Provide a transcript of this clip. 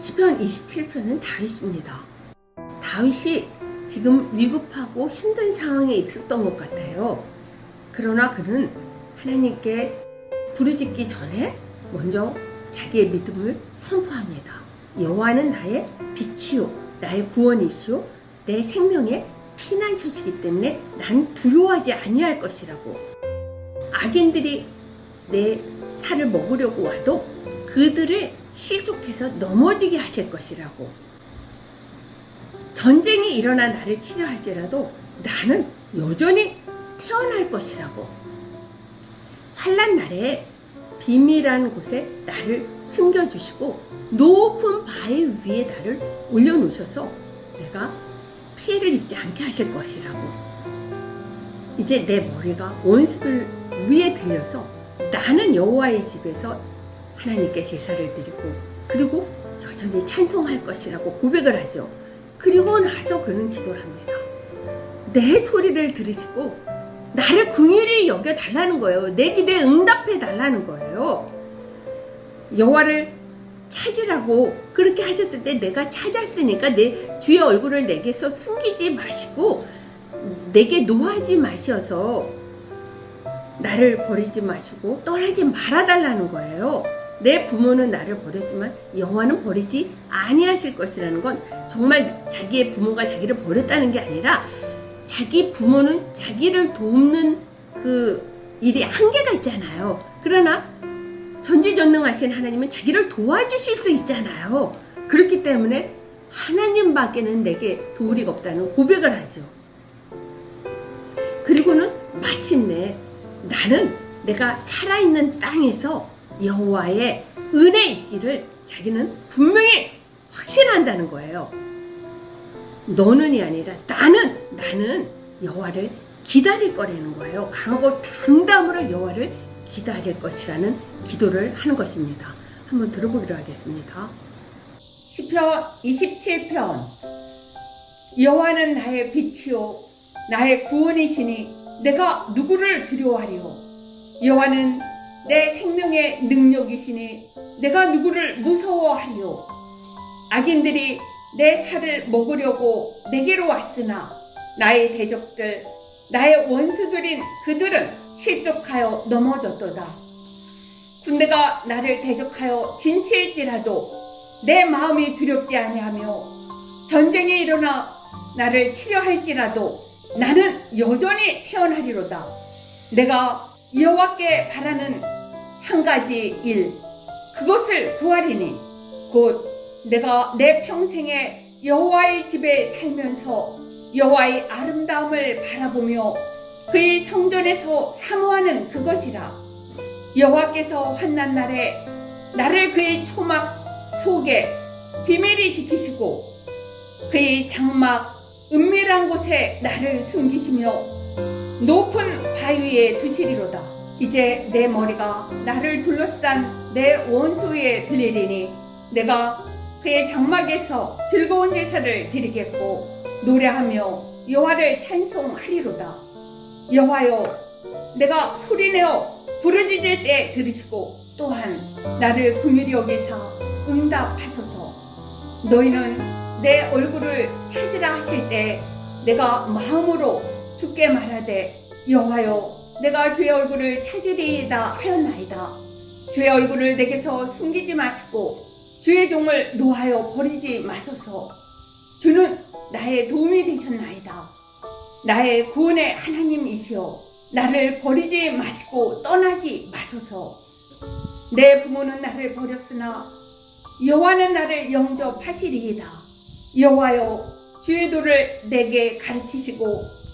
시편 27편은 다윗입니다. 다윗이 지금 위급하고 힘든 상황에 있었던 것 같아요. 그러나 그는 하나님께 부르짖기 전에 먼저 자기의 믿음을 선포합니다. 여호와는 나의 빛이요, 나의 구원이시요, 내 생명의 피난처시기 때문에 난 두려워하지 아니할 것이라고. 악인들이 내 살을 먹으려고 와도 그들을 실족해서 넘어지게 하실 것이라고. 전쟁이 일어나 나를 치료할지라도 나는 여전히 태어날 것이라고. 환란 날에 비밀한 곳에 나를 숨겨주시고 높은 바위 위에 나를 올려놓으셔서 내가 피해를 입지 않게 하실 것이라고. 이제 내 머리가 원수들 위에 들려서 나는 여호와의 집에서 하나님께 제사를 드리고 그리고 여전히 찬송할 것이라고 고백을 하죠. 그리고 나서 그는 기도를 합니다. 내 소리를 들으시고 나를 긍휼히 여겨 달라는 거예요. 내 기대에 응답해 달라는 거예요. 여호와를 찾으라고 그렇게 하셨을 때 내가 찾았으니까 내 주의 얼굴을 내게서 숨기지 마시고 내게 노하지 마셔서 나를 버리지 마시고 떠나지 말아 달라는 거예요. 내 부모는 나를 버렸지만 여호와는 버리지 아니하실 것이라는 건 정말 자기의 부모가 자기를 버렸다는 게 아니라 자기 부모는 자기를 돕는 그 일이 한계가 있잖아요. 그러나 전지전능하신 하나님은 자기를 도와주실 수 있잖아요. 그렇기 때문에 하나님밖에는 내게 도리가 없다는 고백을 하죠. 그리고는 마침내 나는 내가 살아있는 땅에서 여호와의 은혜 있기를 자기는 분명히 확신한다는 거예요. 너는이 아니라 나는 나는 여호와를 기다릴 거라는 거예요. 강하고 당담으로 여호와를 기다릴 것이라는 기도를 하는 것입니다. 한번 들어보기로 하겠습니다. 시편 27편 여호와는 나의 빛이요 나의 구원이시니 내가 누구를 두려워하리요 여호와는 내 생명의 능력이시니 내가 누구를 무서워하리요 악인들이 내 살을 먹으려고 내게로 왔으나 나의 대적들 나의 원수들인 그들은 실족하여 넘어졌도다 군대가 나를 대적하여 진치일지라도 내 마음이 두렵지 아니하며 전쟁이 일어나 나를 치료할지라도 나는 여전히 태어나리로다. 내가 여호와께 바라는 한 가지 일 그것을 구하리니 곧 내가 내 평생에 여호와의 집에 살면서 여호와의 아름다움을 바라보며 그의 성전에서 사모하는 그것이라. 여호와께서 환난 날에 나를 그의 초막 속에 비밀히 지키시고 그의 장막 은밀한 곳에 나를 숨기시며 높은 바위에 두시리로다. 이제 내 머리가 나를 둘러싼 내 원수에 들리리니 내가 그의 장막에서 즐거운 제사를 드리겠고 노래하며 여호와를 찬송하리로다. 여호와여 내가 소리내어 부르짖을 때 들으시고 또한 나를 긍휼히 여기사 응답하소서. 너희는 내 얼굴을 찾으라 하실 때 내가 마음으로 죽게 말하되 여호와여 내가 주의 얼굴을 찾으리이다 하였나이다. 주의 얼굴을 내게서 숨기지 마시고 주의 종을 노하여 버리지 마소서. 주는 나의 도움이 되셨나이다. 나의 구원의 하나님이시여 나를 버리지 마시고 떠나지 마소서. 내 부모는 나를 버렸으나 여호와는 나를 영접하시리이다. 여호와여 주의 도를 내게 가르치시고